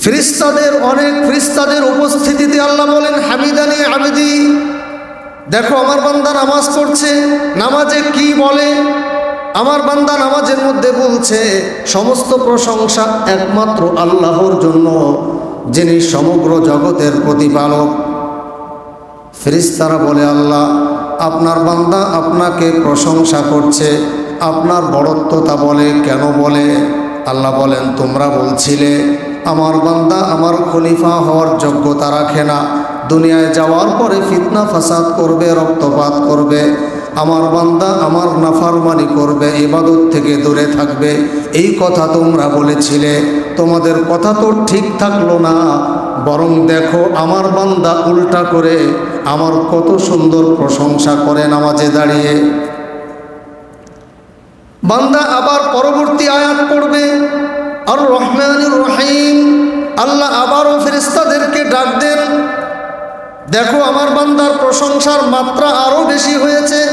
ফ্রিস্তাদের অনেক ফ্রিস্তাদের উপস্থিতিতে আল্লাহ বলেন, হামিদানি আবেদি। দেখো, আমার বান্দা নামাজ পড়ছে, নামাজে কি বলে? আমার বান্দা নামাজের মধ্যে বলছে, সমস্ত প্রশংসা একমাত্র আল্লাহর জন্য, যিনি সমগ্র জগতের প্রতিপালক। ফেরিস্তারা বলে, আল্লাহ, আপনার বান্দা আপনাকে প্রশংসা করছে, আপনার বড়ত্ব তা বলে কেন বলে? আল্লাহ বলেন, তোমরা বলছিলে আমার বান্দা, আমার খলিফা হওয়ার যোগ্যতা রাখে না। দুনিয়ায় যাওয়ার পরে ফিতনা ফাসাদ করবে, রক্তপাত করবে। আমার বান্দা আমার নাফারমানি করবে, ইবাদত থেকে দূরে থাকবে। এই কথা তোমরা বলেছিলে। তোমাদের কথা তো ঠিক থাকল না। বরং দেখো, আমার বান্দা উল্টা করে আমার কত সুন্দর প্রশংসা করে নামাজে দাঁড়িয়ে। বান্দা আবার পরবর্তী আয়াত পড়বে। আর রহমানুর রহিম। আল্লাহ আবারও ফেরেস্তাদেরকে ডাক দেন। দেখো, আমার বান্দার প্রশংসার মাত্রা আরও বেশি হয়েছে।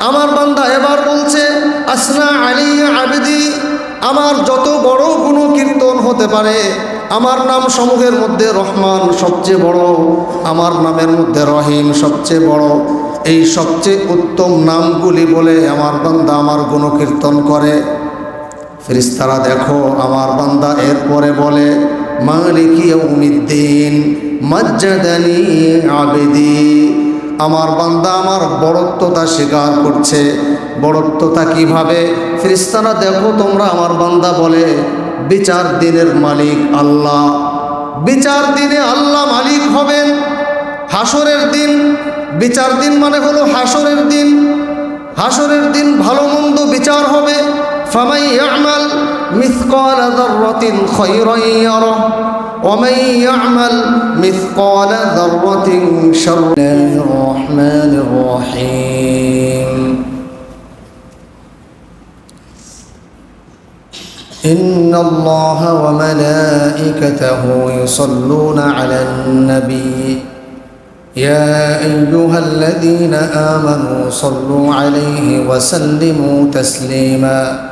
আমার বান্দা এবার বলছে, আসনা আলী আবেদি, আমার যত বড় গুণ কীর্তন হতে পারে, আমার নাম সমূহের মধ্যে রহমান সবচেয়ে বড়, আমার নামের মধ্যে রহিম সবচেয়ে বড়। এই সবচেয়ে উত্তম নামগুলি বলে আমার বান্দা আমার গুণকীর্তন করে। ফেরিস্তারা দেখো, আমার বান্দা এরপরে বলে, মালিকি উমিদ্দিন মজ্জাদানি আবেদি। আমার বান্দা আমার বড়ত্বতা স্বীকার করছে। বড়ত্বতা কীভাবে? ফেরিস্তারা দেখো, তোমরা আমার বান্দা বলে, বিচার দিনের মালিক আল্লাহ। বিচার দিনে আল্লাহ মালিক হবেন। হাসরের দিন, বিচার দিন মানে হলো হাসরের দিন। হাসরের দিন ভালো মন্দ বিচার হবে। فمن يعمل مثقال ذرة خيرا يره ومن يعمل مثقال ذرة شرا. الرحمن الرحيم. إن الله وملائكته يصلون على النبي. يا أيها الذين آمنوا صلوا عليه وسلموا تسليما.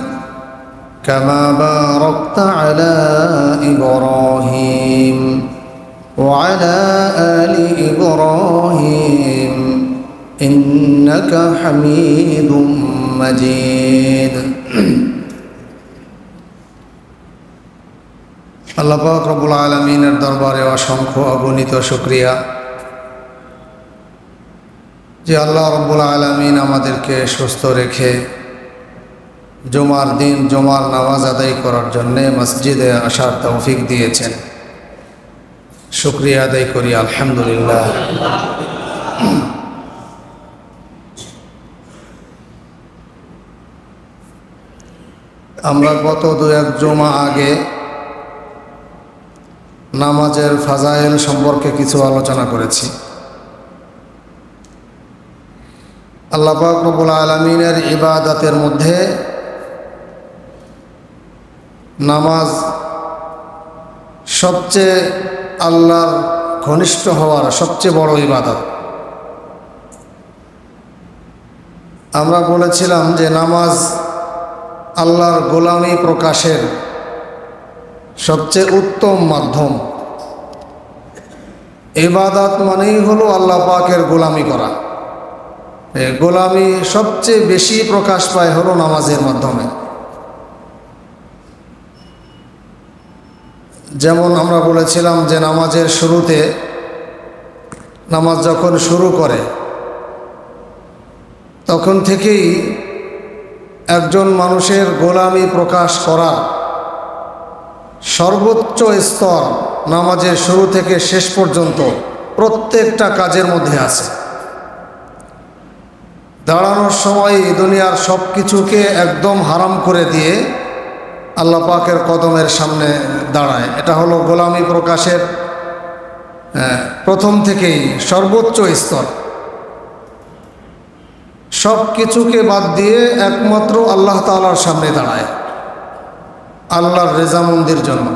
كما باركت على إبراهيم وعلى آل إبراهيم إنك حميد مجيد আল্লাহ পাক রব্বুল আলমিনের দরবারে অসংখ্য অগণিত শুক্রিয়া যে আল্লাহ রব্বুল আলমিন আমাদেরকে সুস্থ রেখে জমার দিন, জমার নামাজ আদায় করার জন্যে মসজিদে আসার তৌফিক দিয়েছেন। শুক্রিয়া আদায় করি, আলহামদুলিল্লাহ। আমরা গত দু এক জমা আগে নামাজের ফাজাইল সম্পর্কে কিছু আলোচনা করেছি। আল্লাহ রবুল আলমিনের ইবাদতের মধ্যে নামাজ সবচেয়ে আল্লাহর ঘনিষ্ঠ হওয়ার সবচেয়ে বড় ইবাদত। আমরা বলেছিলাম যে নামাজ আল্লাহর গোলামি প্রকাশের সবচেয়ে উত্তম মাধ্যম। ইবাদত মানেই হলো আল্লাহ পাকের গোলামি করা। গোলামি সবচেয়ে বেশি প্রকাশ পায় হলো নামাজের মাধ্যমে। যেমন আমরা বলেছিলাম যে নামাজের শুরুতে নামাজ যখন শুরু করে, তখন থেকেই একজন মানুষের গোলামি প্রকাশ করা সর্বোচ্চ স্তর নামাজের শুরু থেকে শেষ পর্যন্ত প্রত্যেকটা কাজের মধ্যে আছে। দাঁড়ানোর সময় দুনিয়ার সব কিছুকে একদম হারাম করে দিয়ে আল্লাহ পাকের কদমের সামনে দাঁড়ায়। এটা হলো গোলামি প্রকাশের প্রথম থেকেই সর্বোচ্চ স্তর। সব কিছুকে বাদ দিয়ে একমাত্র আল্লাহ তালার সামনে দাঁড়ায়। আল্লাহর রেজামন্দির জন্য।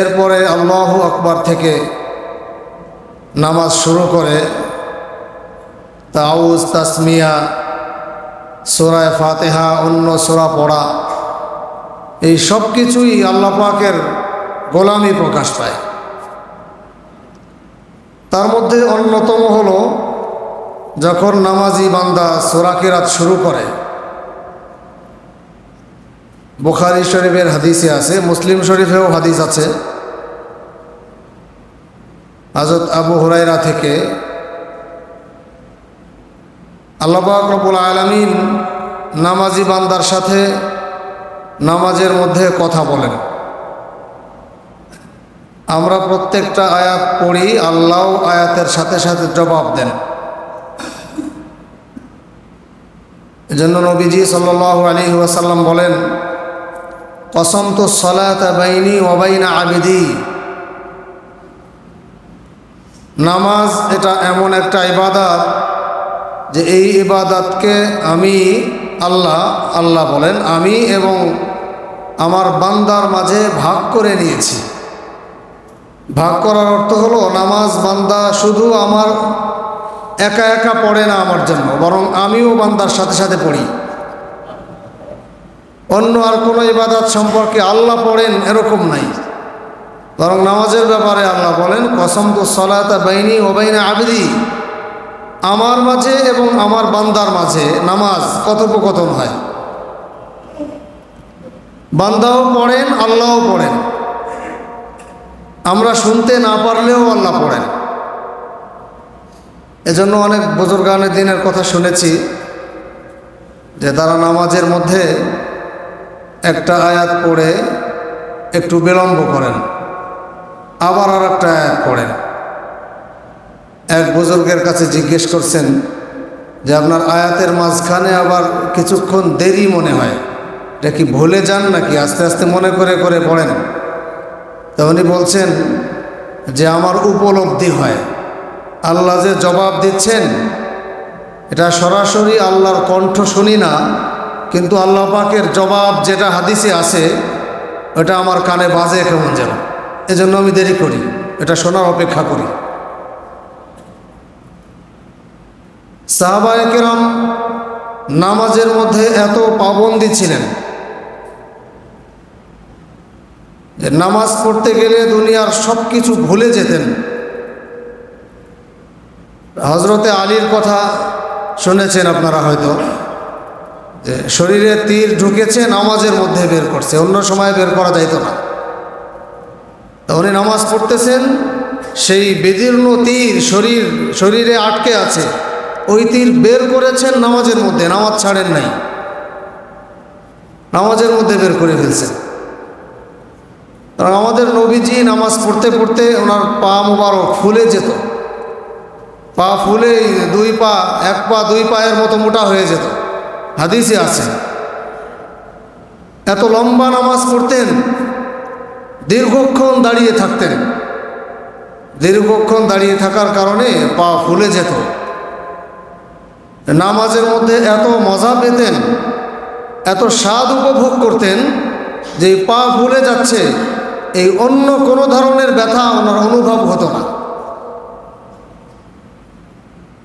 এরপরে আল্লাহ আকবার থেকে নামাজ শুরু করে তাউজ তাসমিয়া সোরায় ফাতেহা, অন্য সোরা পড়া এই সব কিছুই আল্লাহ পাকের গোলামি প্রকাশ পায়। তার মধ্যে অন্যতম হলো, যখন নামাজি বান্দা সোরাকেরাত শুরু করে। বুখারি শরীফের হাদিসে আছে, মুসলিম শরীফেও হাদিস আছে। হাজরত আবু হুরাইরা থেকে আল্লাপাক রবুল আলমিন নামাজি বান্দার সাথে নামাজের মধ্যে কথা বলেন। আমরা প্রত্যেকটা আয়াত পড়ি আল্লাহ আয়াতের সাথে সাথে জবাব দেন। এজন্য নবীজি সাল আলী ওয়াসাল্লাম বলেন, কসম তো বাইনি ওবাইনা আবিদি। নামাজ এটা এমন একটা ইবাদাত যে এই ইবাদাতকে আমি আল্লাহ আল্লাহ বলেন, আমি এবং আমার বান্দার মাঝে ভাগ করে নিয়েছি। ভাগ করার অর্থ হলো, নামাজ বান্দা শুধু আমার একা একা পড়ে না আমার জন্য, বরং আমিও বান্দার সাথে সাথে পড়ি। অন্য আর কোনো ইবাদত সম্পর্কে আল্লাহ পড়েন এরকম নাই। বরং নামাজের ব্যাপারে আল্লাহ বলেন, কসম তো সলাতা বাইনি ও বাইনা আবদি। আমার মাঝে এবং আমার বান্দার মাঝে নামাজ কথোপকথন হয়। বান্দাও পড়েন, আল্লাহও পড়েন। আমরা শুনতে না পারলেও আল্লাহ পড়েন। এজন্য অনেক বুজুর্গানের দিনের কথা শুনেছি যে তারা নামাজের মধ্যে একটা আয়াত পড়ে, একটু বিলম্ব করেন, আবার আর একটা আয়াত পড়েন। এক বুজুর্গের কাছে জিজ্ঞেস করছেন যে আপনার আয়াতের মাঝখানে আবার কিছুক্ষণ দেরি মনে হয়। এটা কি ভুলে যান নাকি? আস্তে আস্তে মনে করে করে পড়েন। তা উনি বলছেন যে আমার উপলব্ধি হয়। আল্লাহ যে জবাব দিচ্ছেন, এটা সরাসরি আল্লাহর কণ্ঠ শুনি না, কিন্তু আল্লাহ পাকের জবাব যেটা হাদিসে আছে, ওটা আমার কানে বাজে কেমন যেন। এজন্য আমি দেরি করি। এটা শোনার অপেক্ষা করি। সাহাবায়কেরাম নামাজের মধ্যে এত পাবন্দি ছিলেন। নামাজ পড়তে গেলে দুনিয়ার সব কিছু ভুলে যেতেন। হজরতে আলীর কথা শুনেছেন আপনারা হয়তো। যে শরীরে তীর ঢুকেছে, নামাজের মধ্যে বের করছে, অন্য সময় বের করা যাইত না। উনি নামাজ পড়তেছেন, সেই বেদীর্ণ তীর শরীর, শরীরে আটকে আছে। ওই তীর বের করেছেন নামাজের মধ্যে, নামাজ ছাড়েন নাই। নামাজের মধ্যে বের করে ফেলছেন। কারণ আমাদের নবীজি নামাজ পড়তে পড়তে ওনার পা মুবারক ফুলে যেত। পা ফুলে দুই পা, এক পা, দুই পায়ের মতো মোটা হয়ে যেত। হাদিসে আছে। এত লম্বা নামাজ পড়তেন, দীর্ঘক্ষণ দাঁড়িয়ে থাকতেন। দীর্ঘক্ষণ দাঁড়িয়ে থাকার কারণে পা ফুলে যেত। নামাজের মধ্যে এত মজা পেতেন, এত স্বাদ উপভোগ করতেন যে পা ভুলে যাচ্ছে, এই অন্য কোনো ধরনের ব্যথা ওনার অনুভব হতো না।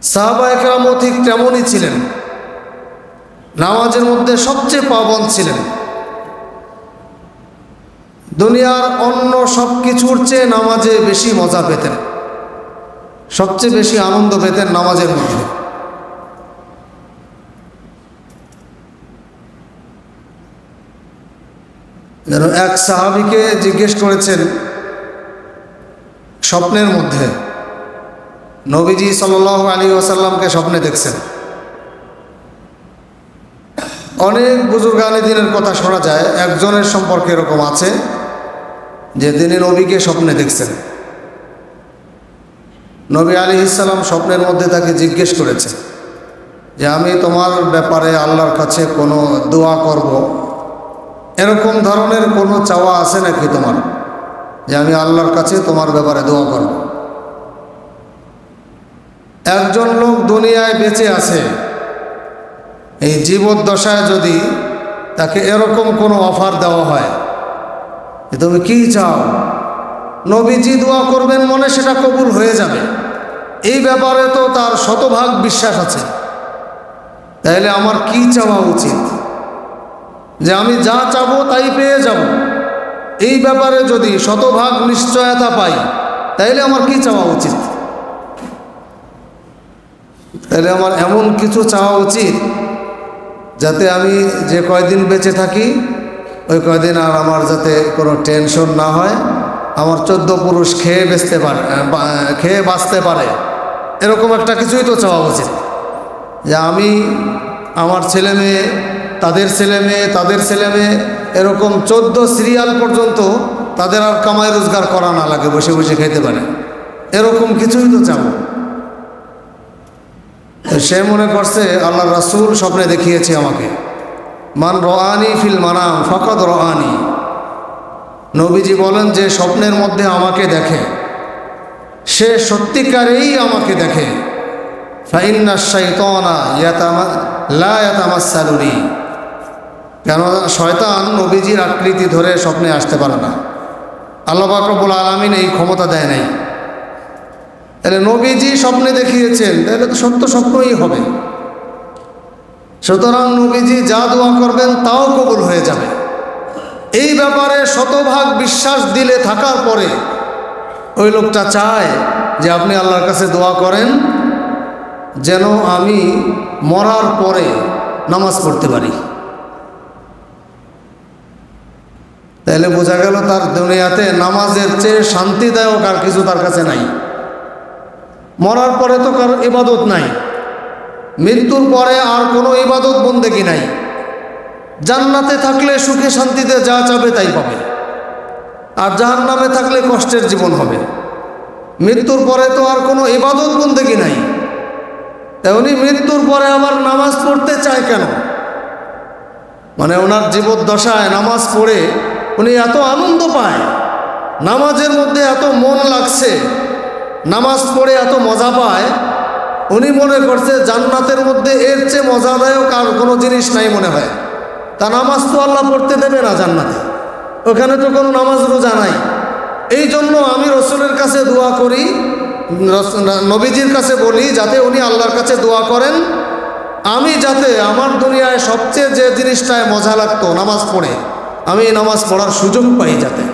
সাহাবা একরামও ঠিক তেমনই ছিলেন। নামাজের মধ্যে সবচেয়ে পাবন ছিলেন। দুনিয়ার অন্য সব কিছুর চেয়ে নামাজে বেশি মজা পেতেন, সবচেয়ে বেশি আনন্দ পেতেন নামাজের মধ্যে। যেন এক সাহাবিকে জিজ্ঞেস করেছেন স্বপ্নের মধ্যে। নবীজি সাল আলী ওসাল্লামকে স্বপ্নে দেখছেন। অনেক বুজুর্গানি দিনের কথা শোনা যায়, একজনের সম্পর্কে এরকম আছে যে তিনি নবীকে স্বপ্নে দেখছেন। নবী আলী ইসাল্লাম স্বপ্নের মধ্যে তাকে জিজ্ঞেস করেছে যে, আমি তোমার ব্যাপারে আল্লাহর কাছে কোনো দোয়া করব? এরকম ধরনের কোনো চাওয়া আছে নাকি তোমার? যে আমি আল্লাহর কাছে তোমার ব্যাপারে দোয়া করব। একজন লোক দুনিয়ায় বেঁচে আছে, এই জীবদ্দশায় যদি তাকে এরকম কোনো অফার দেওয়া হয় তুমি কি চাও? নবীজি দোয়া করবেন মনে সেটা কবুল হয়ে যাবে। এই ব্যাপারে তো তার শতভাগ বিশ্বাস আছে। তাইলে আমার কি চাওয়া উচিত? যে আমি যা চাবো তাই পেয়ে যাব। এই ব্যাপারে যদি শতভাগ নিশ্চয়তা পাই, তাইলে আমার কি চাওয়া উচিত? তাহলে আমার এমন কিছু চাওয়া উচিত যাতে আমি যে কয়দিন বেঁচে থাকি, ওই কয়দিন আর আমার যাতে কোনো টেনশন না হয়, আমার চোদ্দ পুরুষ খেয়ে বেঁচতে পারে খেয়ে বাঁচতে পারে। এরকম একটা কিছুই তো চাওয়া উচিত। যে আমি আমার ছেলে মেয়ে তাদের ছেলে মেয়ে, তাদের ছেলে মেয়ে, এরকম চোদ্দ সিরিয়াল পর্যন্ত তাদের আর কামাই রোজগার করা না লাগে, বসে বসে খেতে পারে। এরকম কিছুই তো চাবো। সে মনে করছে, আল্লাহ রাসুল স্বপ্নে দেখিয়েছে আমাকে। মান রআনি ফিল মানাম ফকত রআনি। নবীজি বলেন যে, স্বপ্নের মধ্যে আমাকে দেখে। সে সত্যিকারেই আমাকে দেখে। ফাইন্না শৈতনা ইয়াতামা, লা ইয়াতামাসালুনি। কেন শয়তান নবীজির আকৃতি ধরে স্বপ্নে আসতে পারে না। আল্লাহ বাকরবুল আলমিন এই ক্ষমতা দেয় নাই। তাহলে নবীজি স্বপ্নে দেখিয়েছেন, তাহলে তো সত্য স্বপ্নই হবে। সুতরাং নবীজি যা দোয়া করবেন তাও কবুল হয়ে যাবে। এই ব্যাপারে শতভাগ বিশ্বাস দিলে থাকার পরে ওই লোকটা চায় যে আপনি আল্লাহর কাছে দোয়া করেন, যেন আমি মরার পরে নামাজ পড়তে পারি। তাহলে বোঝা গেল তার দুনিয়াতে নামাজের চেয়ে শান্তিদায়ক আর কিছু তার কাছে নাই। মরার পরে তো কারও ইবাদত নাই। মৃত্যুর পরে আর কোনো ইবাদত বন্দেগি নাই। জান্নাতে থাকলে সুখে শান্তিতে যা চাবে তাই পাবে। আর জাহান নামে থাকলে কষ্টের জীবন হবে। মৃত্যুর পরে তো আর কোনো ইবাদত বন্দেগি নাই। উনি মৃত্যুর পরে আবার নামাজ পড়তে চায় কেন? মানে ওনার জীবদ্দশায় নামাজ পড়ে উনি এত আনন্দ পায়। নামাজের মধ্যে এত মন লাগছে, নামাজ পড়ে এত মজা পায়, উনি মনে করছে জান্নাতের মধ্যে এর চেয়ে মজাদায়ক আর কোনো জিনিস নাই মনে হয়। তা নামাজ তো আল্লাহ পড়তে দেবে না জান্নাতে। ওখানে তো কোনো নামাজ রোজা নাই। এই জন্য আমি রসুলের কাছে দোয়া করি নবীজির কাছে বলি, যাতে উনি আল্লাহর কাছে দোয়া করেন। আমি যাতে আমার দুনিয়ায় সবচেয়ে যে জিনিসটায় মজা লাগতো, নামাজ পড়ে। আমি এই নামাজ পড়ার সুযোগ পাই যাতে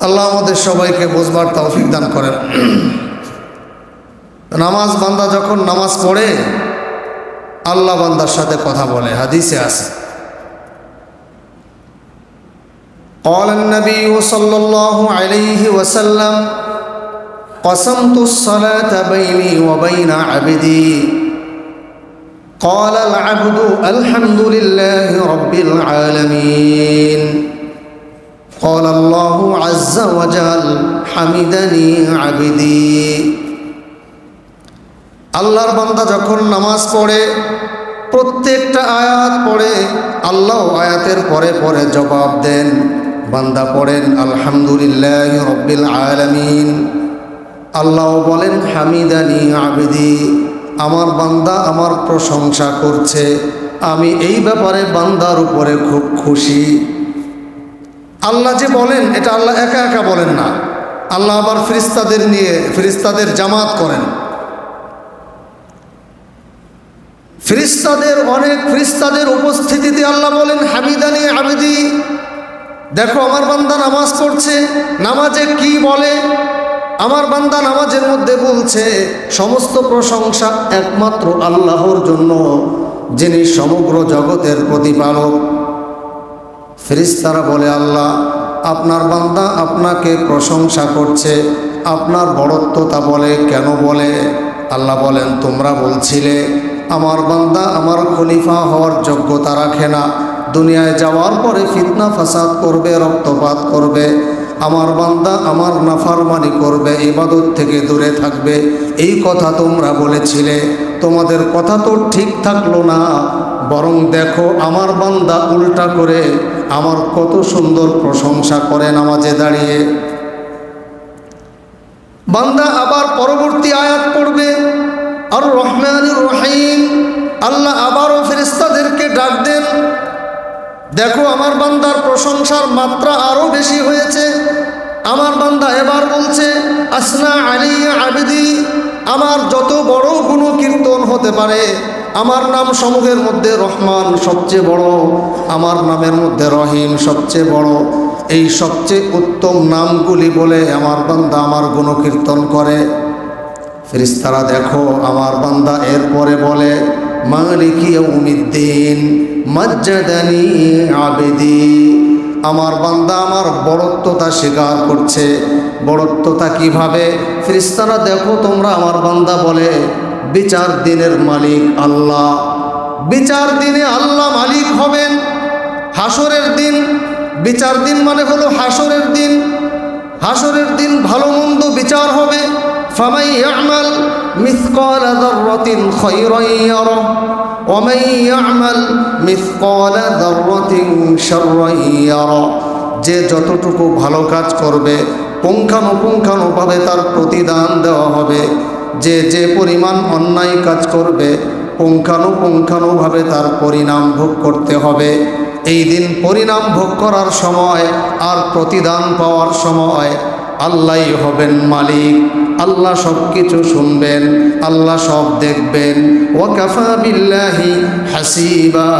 আল্লাহ আমাদের সবাইকে বুঝবার তৌফিক দান করেন নামাজ বান্দা যখন নামাজ পড়ে আল্লাহ বান্দার সাথে কথা বলে হাদিসে আছে قال النبي صلى الله عليه وسلم قسمت الصلاة بيني وبين عبدي قال العبد الحمد لله رب العالمين قال الله عز وجل حمدني عبدي আল্লাহর বান্দা যখন নামাজ পড়ে প্রত্যেকটা আয়াত পড়ে আল্লাহ আয়াতের পরে পরে জবাব দেন বান্দা পড়েন আলহামদুলিল্লাহ রব্বিল আলামিন আল্লাহ বলেন হামিদানি আবেদি আমার বান্দা আমার প্রশংসা করছে। আমি এই ব্যাপারে বান্দার উপরে খুব খুশি। আল্লাহ যে বলেন, এটা আল্লাহ একা একা বলেন না। আল্লাহ আবার ফিরিস্তাদের নিয়ে ফিরিস্তাদের জামাত করেন। ফিরিস্তাদের অনেক ফিরিস্তাদের উপস্থিতিতে আল্লাহ বলেন, হামিদানি আবেদি। দেখো, আমার বান্দা নামাজ পড়ছে, নামাজে কি বলে? আমার বান্দা নামাজের মধ্যে বলছে, সমস্ত প্রশংসা একমাত্র আল্লাহর জন্য, যিনি সমগ্র জগতের প্রতিপালক। ফেরিস্তারা বলে, আল্লাহ, আপনার বান্দা আপনাকে প্রশংসা করছে, আপনার বড়ত্ব তা বলে, কেন বলে? আল্লাহ বলেন, তোমরা বলছিলে, আমার বান্দা আমার খলিফা হওয়ার যোগ্যতা রাখে না, দুনিয়ায় যাওয়ার পরে ফিতনা ফাসাদ করবে, রক্তপাত করবে আমার বান্দা আমার নাফারমানি করবে, ইবাদত থেকে দূরে থাকবে। এই কথা তোমরা বলেছিলে, তোমাদের কথা তো ঠিক থাকল না। বরং দেখো, আমার বান্দা উল্টা করে আমার কত সুন্দর প্রশংসা করে নামাজে দাঁড়িয়ে। বান্দা আবার পরবর্তী আয়াত পড়বে, আর রহমানুর রহিম, আল্লাহ আবারও ফেরেস্তাদেরকে ডাক দেন দেখো, আমার বান্দার প্রশংসার মাত্রা আরও বেশি হয়েছে। আমার বান্দা এবার বলছে, আসনা আলী আবিদি, আমার যত বড় গুণ কীর্তন হতে পারে, আমার নাম সমূহের মধ্যে রহমান সবচেয়ে বড়, আমার নামের মধ্যে রহিম সবচেয়ে বড়। এই সবচেয়ে উত্তম নামগুলি বলে আমার বান্দা আমার গুণকীর্তন করে। ফেরিস্তারা দেখো, আমার বান্দা এরপরে বলে, মালিকি উমিদ্দিন মজ্জাদানি আবেদি। আমার বান্দা আমার বড়ত্বতা স্বীকার করছে। বড়ত্বতা কীভাবে? ফেরিস্তারা দেখো তোমরা, আমার বান্দা বলে, বিচার দিনের মালিক আল্লাহ। বিচার দিনে আল্লাহ মালিক হবেন। হাসরের দিন, বিচার দিন মানে হলো হাসরের দিন। হাসরের দিন ভালো মন্দ বিচার হবে। ফামাই ইয়ামাল মিসকাল যাররাতিন ওয়ামান ইয়ামাল মিসকাল যাররাতিন শাররান ইয়ারা, যে যতটুকু ভালো কাজ করবে, পুঙ্খানুপুঙ্খানুভাবে তার প্রতিদান দেওয়া হবে। যে যে পরিমাণ অন্যায় কাজ করবে, পুঙ্খানুপুঙ্খানুভাবে তার পরিণাম ভোগ করতে হবে। এই দিন পরিণাম ভোগ করার সময় আর প্রতিদান পাওয়ার সময় আল্লাহই হবেন মালিক। আল্লাহ সব কিছু শুনবেন, আল্লাহ সব দেখবেন। ওয়াকাফা বিল্লাহি হাসিবা,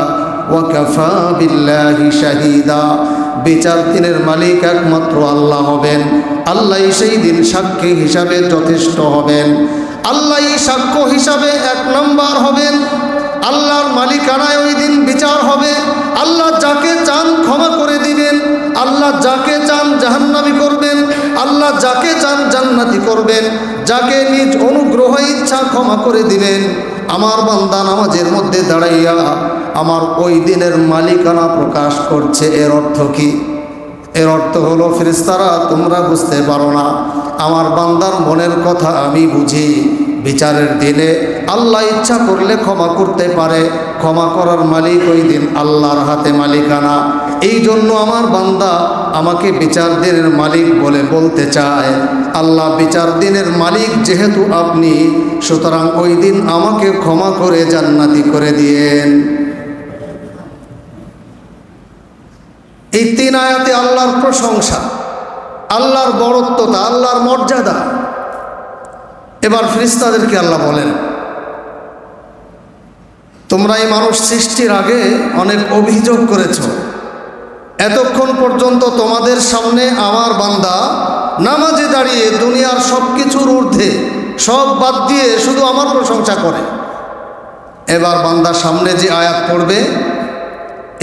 ওয়াকাফা বিল্লাহি শাহিদা। বিচার দিনের মালিক একমাত্র আল্লাহ হবেন। আল্লাহ সেই দিন সাক্ষী হিসাবে যথেষ্ট হবেন। আল্লাহ সাক্ষ্য হিসাবে এক নম্বর হবেন। আল্লাহর মালিকানায় ওই দিন বিচার হবে। আল্লাহ যাকে চান ক্ষমা করে দিবেন। আল্লাহ যাকে চান জাহান্নামি করবেন, আল্লাহ যাকে চান জান্নাতি করবেন, যাকে নিজ অনুগ্রহ ইচ্ছা ক্ষমা করে দিবেন। আমার বান্দা নামাজের মধ্যে দাঁড়াইয়া আমার ওই দিনের মালিকানা প্রকাশ করছে, এর অর্থ কি? এর অর্থ হলো ফেরেস্তারা তোমরা বুঝতে পারো না, আমার বান্দার মনের কথা আমি বুঝি। বিচারের দিনে আল্লাহ ইচ্ছা করলে ক্ষমা করতে পারে, ক্ষমা করার মালিক ওই দিন আল্লাহর হাতে মালিকানা। এই জন্য আমার বান্দা আমাকে বিচার দিনের মালিক বলে বলতে চায়। আল্লাহ বিচার দিনের মালিক যেহেতু আপনি, সুতরাং ওই দিন আমাকে ক্ষমা করে জান্নাতি করে দিয়েন। এই তিন আয়াতে আল্লাহর প্রশংসা, আল্লাহর বড়ত্বতা আল্লাহর মর্যাদা। এবার ফিরিস্তাদেরকে আল্লাহ বলেন, তোমরা এই মানুষ সৃষ্টির আগে অনেক অভিযোগ করেছ। এতক্ষণ পর্যন্ত তোমাদের সামনে আমার বান্দা, নামাজে দাঁড়িয়ে দুনিয়ার সব কিছুর ঊর্ধ্বে, সব বাদ দিয়ে শুধু আমার প্রশংসা করে। এবার বান্দা সামনে যে আয়াত পড়বে,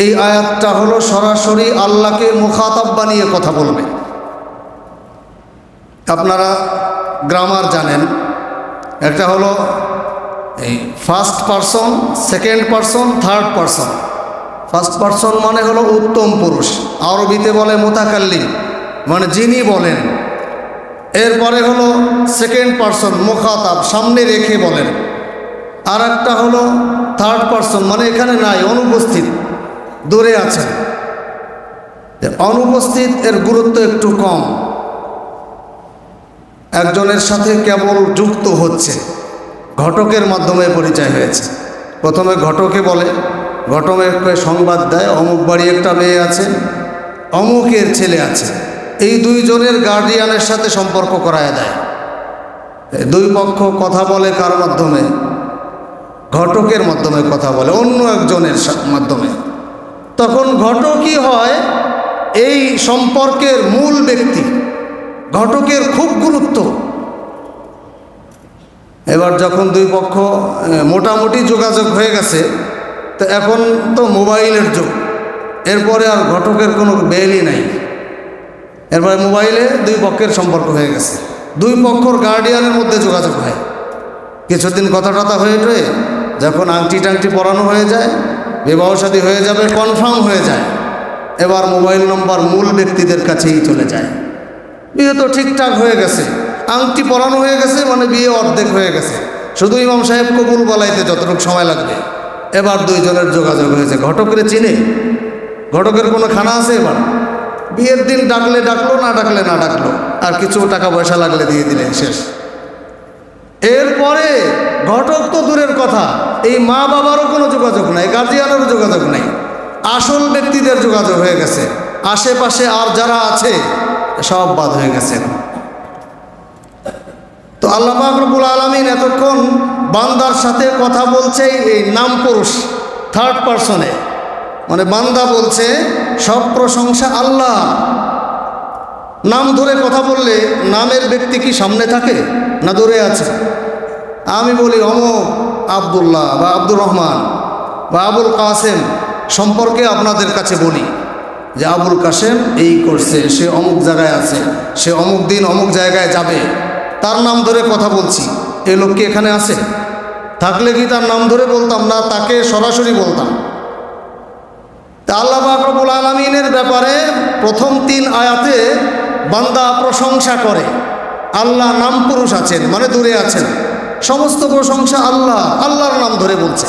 এই আয়াতটা হলো সরাসরি আল্লাহকে মুখাতাব বানিয়ে কথা বলবে। আপনারা গ্রামার জানেন, একটা হলো এই first person second person third person first person মানে হলো উত্তম পুরুষ। আরবিতে বলে মোতাকাল্লিম মানে যিনি বলেন। এরপরে হলো সেকেন্ড পারসন মুখাতাব, সামনে রেখে বলেন। আর একটা হলো থার্ড পারসন মানে এখানে নাই, অনুপস্থিত, দূরে আছেন। অনুপস্থিত এর গুরুত্ব একটু কম। একজনের সাথে কেবল যুক্ত হচ্ছে, ঘটকের মাধ্যমে পরিচয় হয়েছে। প্রথমে ঘটকে বলে ঘটকে সংবাদ দেয়, অমুক বাড়ি একটা মেয়ে আছে, অমুকের ছেলে আছে। এই দুইজনের গার্ডিয়ানের সাথে সম্পর্ক করায় দেয়। দুই পক্ষ কথা বলে কার মাধ্যমে? ঘটকের মাধ্যমে কথা বলে, অন্য একজনের মাধ্যমে। তখন ঘটকই হয় এই সম্পর্কের মূল ব্যক্তি। ঘটকের খুব গুরুত্ব। এবার যখন দুই পক্ষ মোটামুটি যোগাযোগ হয়ে গেছে তো এখন তো মোবাইলের যুগ। এরপরে আর ঘটকের কোনো বেলই নাই। এরপরে মোবাইলে দুই পক্ষের সম্পর্ক হয়ে গেছে। দুই পক্ষর গার্ডিয়ানের মধ্যে যোগাযোগ হয়। কিছুদিন কথা টথা হয়ে টয়ে যখন আংটি টাংটি পরানো হয়ে যায় বিবাহ সাথী হয়ে যাবে কনফার্ম হয়ে যায়, এবার মোবাইল নম্বর মূল ব্যক্তিদের কাছেই চলে যায়। বিয়ে তো ঠিকঠাক হয়ে গেছে। আংটি পরানো হয়ে গেছে মানে বিয়ে অর্ধেক হয়ে গেছে। শুধু ইমাম সাহেব কবুল বলাইতে যতটুকু সময় লাগবে। এবার দুইজনের যোগাযোগ হয়েছে। ঘটকের চিনে? ঘটকের কোনো খানা আছে এবার? বিয়ের দিন ডাকলে ডাকলো, না ডাকলে না ডাকলো? আর কিছু টাকা পয়সা লাগলে দিয়ে দিলেন শেষ। এরপরে ঘটক তো দূরের কথা। এই মা বাবারও কোনো যোগাযোগ নাই, গার্জিয়ানেরও যোগাযোগ নাই। আসল ব্যক্তিদের যোগাযোগ হয়ে গেছে। আশেপাশে আর যারা আছে, সব বাদ হয়ে গেছে তো আল্লাহ রব্বুল আলমিন এতক্ষণ বান্দার সাথে কথা বলছে এই নাম পুরুষ থার্ড পার্সনে মানে বান্দা বলছে, সব প্রশংসা আল্লাহ। নাম ধরে কথা বললে নামের ব্যক্তি কি সামনে থাকে না দূরে আছে? আমি বলি, অমুক আবদুল্লাহ বা আব্দুর রহমান বা আবুল কাসেম সম্পর্কে আপনাদের কাছে বলি যে আবুল কাসেম এই করছে, সে অমুক জায়গায় আছে, সে অমুক দিন অমুক জায়গায় যাবে। তার নাম ধরে কথা বলছি। এ লোক কি এখানে আছে? থাকলে কি তার নাম ধরে বলতাম না তাকে সরাসরি বলতাম? আল্লাহ বাকরবুল আলমিনের ব্যাপারে প্রথম তিন আয়াতে বান্দা প্রশংসা করে। আল্লাহ নাম পুরুষ আছেন মানে দূরে আছেন। সমস্ত প্রশংসা আল্লাহ, আল্লাহর নাম ধরে বলছে।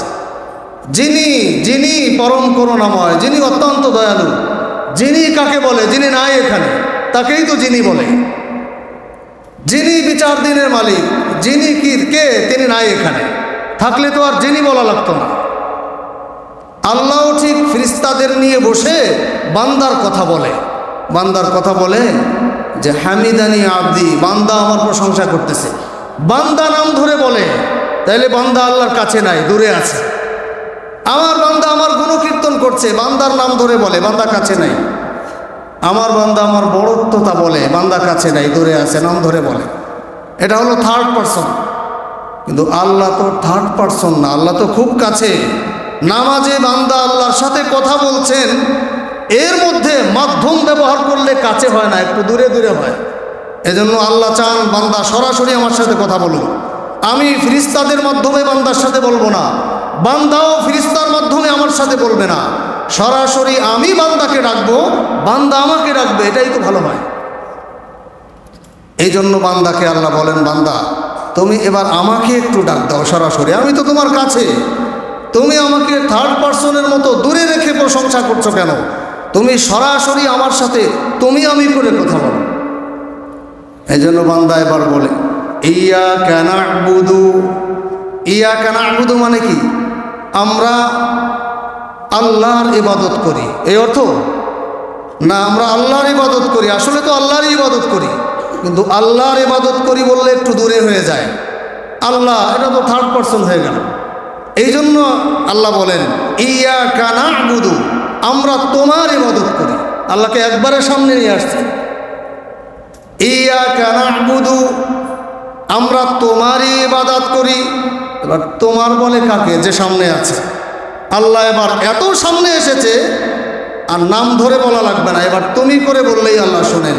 যিনি যিনি পরম করুণাময়, যিনি অত্যন্ত দয়ালু, যিনি কাকে বলে, যিনি নাই এখানে, তাকেই তো যিনি বলে। যিনি বিচার দিনের মালিক যিনি কি, কে, তিনি নাই এখানে। থাকলে তো আর যিনি বলা লাগতো না। আল্লাহ ঠিক ফিরিস্তাদের নিয়ে বসে বান্দার কথা বলে। বান্দার কথা বলে যে, হামিদানি আব্দি, বান্দা আমার প্রশংসা করতেছে। বান্দা নাম ধরে বলে, তাইলে বান্দা আল্লাহর কাছে নাই, দূরে আছে। আমার বান্দা আমার গুণকীর্তন করছে, বান্দার নাম ধরে বলে, বান্দা কাছে নাই। আমার বান্দা আমার বড়ত্বতা বলে, বান্দা কাছে নাই, দূরে আছে, নাম ধরে বলে। এটা হলো থার্ড পারসন কিন্তু আল্লাহ তো থার্ড পারসন না, আল্লাহ তো খুব কাছে। নামাজে বান্দা আল্লাহর সাথে কথা বলছেন, এর মধ্যে মাধ্যম ব্যবহার করলে কাছে হয় না, একটু দূরে দূরে হয়। এজন্য আল্লাহ চান বান্দা সরাসরি আমার সাথে কথা বলুন আমি ফিরিস্তাদের মাধ্যমে বান্দার সাথে বলব না, বান্দাও ফিরিস্তার মাধ্যমে আমার সাথে বলবে না। সরাসরি আমি বান্দাকে ডাকবো, বান্দা আমাকে ডাকবে, এটাই তো ভালো হয়। এই জন্য বান্দাকে আল্লাহ বলেন, বান্দা, তুমি এবার আমাকে একটু ডাক দাও সরাসরি। আমি তো তোমার কাছে। তুমি আমাকে থার্ড পার্সনের মতো দূরে রেখে প্রশংসা করছ কেন? তুমি সরাসরি আমার সাথে, তুমি আমি করে কথা বলো। এই জন্য বান্দা এবার বলে ইয়া কেন বুধু ইয়া কেন বুধু মানে কি? আমরা আল্লাহর ইবাদত করি। এই অর্থ? না, আমরা আল্লাহর ইবাদত করি। আসলে তো আল্লাহর ইবাদত করি। কিন্তু আল্লাহর ইবাদত করি বললে একটু দূরে হয়ে যায়। আল্লাহ, এটা তো থার্ড পার্সন হয়ে গেল। এই জন্য আল্লাহ বলেন ইয়া কানা বুধু আমরা তোমার ইবাদত করি। আল্লাহকে একবারে সামনে নিয়ে আসছি। ইয়া কানা বুধু আমরা তোমারই ইবাদত করি। এবার তোমার বলে কাকে? যে সামনে আছে। আল্লাহ এবার এত সামনে এসেছে, আর নাম ধরে বলা লাগবে না। এবার তুমি করে বললেই আল্লাহ শোনেন।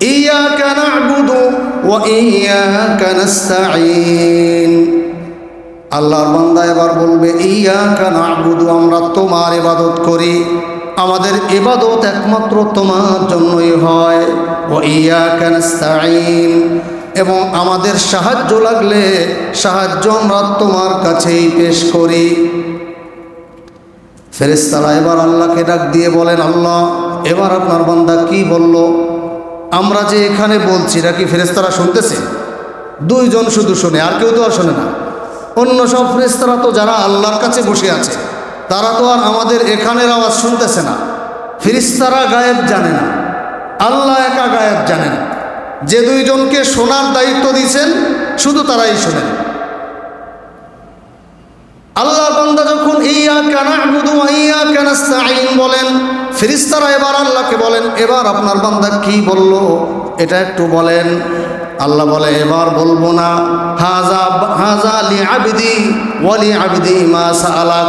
ইয়া কেন বুধু ও ইয়া কেন আল্লাহর বান্দা এবার বলবে ইয়া কেন আবুদু আমরা তোমার ইবাদত করি। আমাদের ইবাদত একমাত্র তোমার জন্যই হয়। ও ইয়া কেন এবং আমাদের সাহায্য লাগলে সাহায্য আমরা তোমার কাছেই পেশ করি। ফেরেস্তারা এবার আল্লাহকে ডাক দিয়ে বলেন, আল্লাহ, এবার আপনার বান্দা কি বলল? আমরা যে এখানে বলছি নাকি ফেরেস্তারা শুনতেছে? দুইজন শুধু শোনে, আর কেউ তো আর শোনে না। অন্য সব ফেরেস্তারা তো যারা আল্লাহর কাছে বসে আছে, তারা তো আর আমাদের এখানের আওয়াজ শুনতেছে না। ফিরিস্তারা গায়েব জানে না। আল্লাহ একা গায়েব জানেন যে দুইজনকে শোনার দায়িত্ব দিয়েছেন, শুধু তারাই শোনেন। আল্লাহ বান্দা যখন ইয়া কানা বুধু ইয়া কানাস্তাইন বলেন ফিরিস্তারা এবার আল্লাহকে বলেন, এবার আপনার বান্দা কি বলল? এটা একটু বলেন। আল্লাহ বলে, এবার বলব না। হাজা হাজা লি আবিদি ওয়ালি আবিদি মা সালাক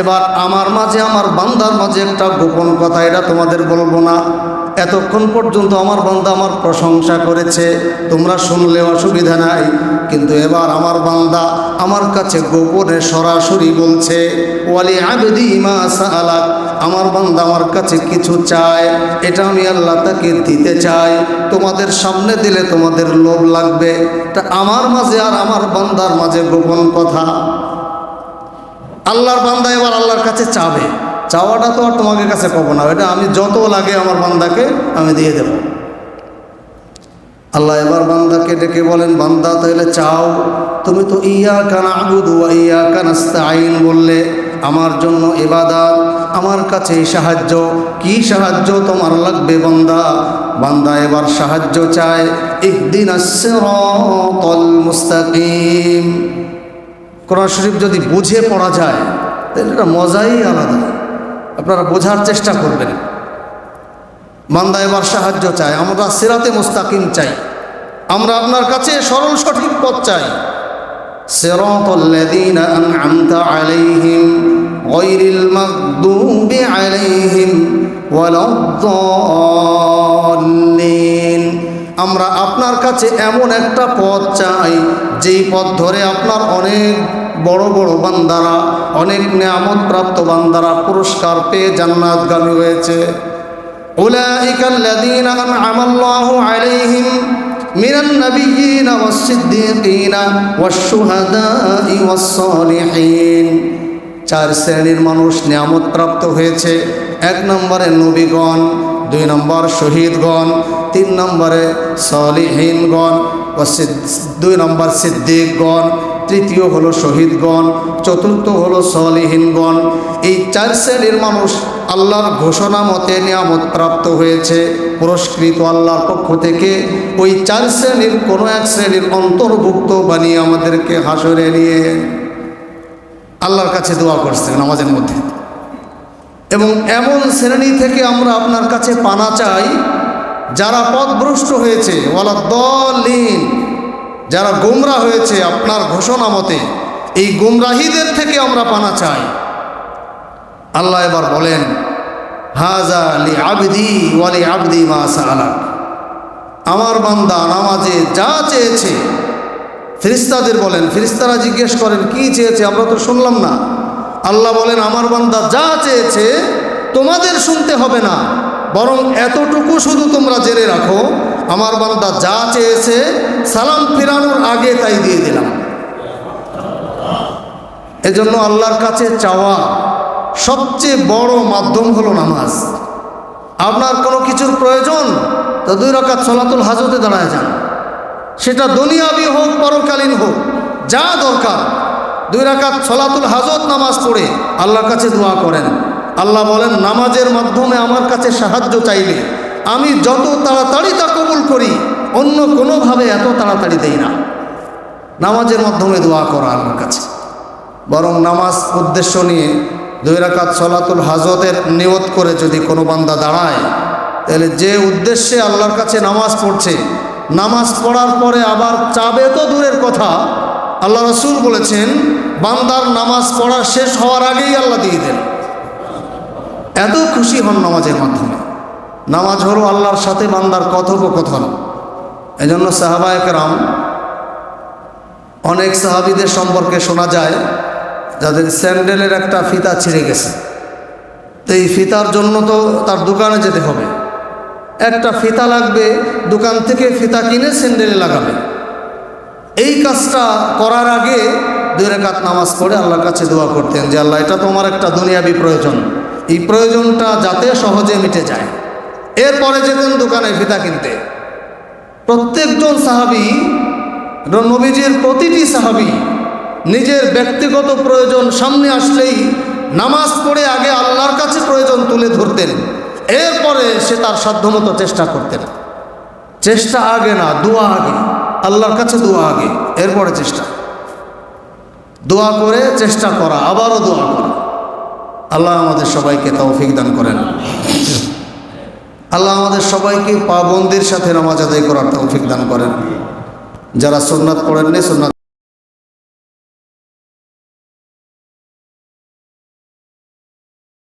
এবার আমার মাঝে, আমার বান্দার মাঝে একটা গোপন কথা, এটা তোমাদের বলব না। এতক্ষণ পর্যন্ত আমার বান্দা আমার প্রশংসা করেছে। তোমরা শুনলে অসুবিধা নাই, কিন্তু এবার আমার বান্দা আমার কাছে গোপনে সরাসরি বলছে, ওয়ালি আবেদি মা সালাক আমার বান্দা আমার কাছে কিছু চায়, এটা আমি আল্লাহ তাকে দিতে চাই। তোমাদের সামনে দিলে তোমাদের লোভ লাগবে। তা আমার মাঝে আর আমার বান্দার মাঝে গোপন কথা। আল্লাহর বান্দা এবার আল্লাহর কাছে চাবে। চাওয়াটা তো আর তোমাকে কাছে কব না। এটা আমি যত লাগে আমার বান্দাকে আমি দিয়ে দেব। আল্লাহ এবার বান্দাকে ডেকে বলেন, বান্দা, তাহলে চাও। তুমি তো ইয়া কানা আবুদু ইয়া কানাস্তা আইন বললে, আমার জন্য ইবাদত, আমার কাছে সাহায্য। কি সাহায্য তোমার লাগবে বান্দা? বান্দা এবার সাহায্য চায় ইহদিন মুস্তাকিম। কোরআন শরীফ যদি বুঝে পড়া যায়, তাহলে এটা মজাই আলাদা। আপনারা বোঝার চেষ্টা করবেন বান্দা এবার সাহায্য চাই আমরা সিরাতে মুস্তাকিম চাই আমরা আপনার কাছে সরল সঠিক পথ চাই صراط الذين أنعمت عليهم غير المغضوب عليهم ولا الضالين আমরা আপনার কাছে এমন একটা পথ চাই যেই পথ ধরে আপনার অনেক বড় বড় বান্দারা, অনেক নিয়ামত প্রাপ্ত বান্দারা পুরস্কার পেয়ে জান্নাতগামী হয়েছে। চার শ্রেণির মানুষ নিয়ামত প্রাপ্ত হয়েছে। এক নম্বরে নবীগণ, দুই নম্বর শহীদগণ, তিন নম্বরে সলিহীনগণ দুই নম্বর সিদ্দিকগণ তৃতীয় হলো শহীদগণ, চতুর্থ হলো সলিহীনগণ। এই চার শ্রেণির মানুষ আল্লাহর ঘোষণা মতে নিয়ামত প্রাপ্ত হয়েছে, পুরস্কৃত আল্লাহর পক্ষ থেকে। ওই চার শ্রেণির কোনো এক শ্রেণির অন্তর্ভুক্ত বানিয়ে আমাদেরকে হাসরে নিয়ে আল্লাহর কাছে দোয়া করছে নামাজের মধ্যে। এবং এমন শ্রেণি থেকে আমরা আপনার কাছে পানা চাই, যারা পথভ্রষ্ট হয়েছে। ওয়ালা দলিন যারা গোমরা হয়েছে আপনার ঘোষণা মতে, এই গুমরাহিদের থেকে আমরা পানা চাই। আল্লাহ এবার বলেন, হাজা আলি আবদি ওয়ালি আবদি মা আমার বান্দা নামাজে যা চেয়েছে ফিরিস্তাদের বলেন ফিরিস্তারা জিজ্ঞেস করেন, কি চেয়েছে? আমরা তো শুনলাম না। আল্লাহ বলেন, আমার বান্দা যা চেয়েছে তোমাদের শুনতে হবে না, বরং এতটুকু শুধু তোমরা জেনে রাখো আমার বান্দা যা চেয়েছে, সালাম ফিরানোর আগে তাই দিয়ে দিলাম। এজন্য আল্লাহর কাছে চাওয়া সবচেয়ে বড় মাধ্যম হলো নামাজ। আপনার কোনো কিছুর প্রয়োজন তো দুই রকাত সলাতুল হাজতে দাঁড়ায় যান। সেটা দুনিয়াবি হোক, পরকালীন হোক, যা দরকার। দুই রাকাত সলাতুল হাজত নামাজ পড়ে আল্লাহর কাছে দোয়া করেন। আল্লাহ বলেন, নামাজের মাধ্যমে আমার কাছে সাহায্য চাইলে আমি যত তাড়াতাড়ি তা কবুল করি, অন্য কোনোভাবে এত তাড়াতাড়ি দেই না। নামাজের মাধ্যমে দোয়া করা আল্লাহর কাছে। বরং নামাজ উদ্দেশ্য নিয়ে দুই রাকাত সলাতুল হাজতের নিয়ত করে যদি কোনো বান্দা দাঁড়ায়, তাহলে যে উদ্দেশ্যে আল্লাহর কাছে নামাজ পড়ছে, নামাজ পড়ার পরে আবার চাবে তো দূরের কথা। আল্লাহ রসুল বলেছেন, বান্দার নামাজ পড়া শেষ হওয়ার আগেই আল্লাহ দিয়ে দেন। এত খুশি হন নামাজের মাধ্যমে। নামাজ হলো আল্লাহর সাথে বান্দার কথোপকথন। এই জন্য এজন্য সাহাবায়করাম অনেক সাহাবিদের সম্পর্কে শোনা যায়, যাদের স্যান্ডেলের একটা ফিতা ছিঁড়ে গেছে। তো এই ফিতার জন্য তো তার দোকানে যেতে হবে। একটা ফিতা লাগবে, দোকান থেকে ফিতা কিনে স্যান্ডেলে লাগাবে। এই কাজটা করার আগে দুই রেখাত নামাজ পড়ে আল্লাহর কাছে দোয়া করতেন যে, আল্লাহ, এটা তোমার একটা দুনিয়াবি প্রয়োজন। এই প্রয়োজনটা যাতে সহজে মিটে যায়। এরপরে যেতেন দোকানে ফিতা কিনতে? প্রত্যেকজন সাহাবি নবীজির প্রতিটি সাহাবি নিজের ব্যক্তিগত প্রয়োজন সামনে আসলেই নামাজ পড়ে আগে আল্লাহর কাছে প্রয়োজন তুলে ধরতেন। এরপরে সে তার সাধ্যমতো চেষ্টা করতেন। চেষ্টা আগে না, দোয়া আগে। আল্লাহর কাছে দোয়া আগে, এরপরে চেষ্টা। দোয়া করে চেষ্টা করা, আবারও দোয়া করা। আল্লাহ আমাদের সবাইকে তৌফিক দান করেন। আল্লাহ আমাদের সবাইকে পাবন্দির সাথে নামাজ আদায় করার তৌফিক দান করেন। যারা সোননাথ পড়েননি সোননাথ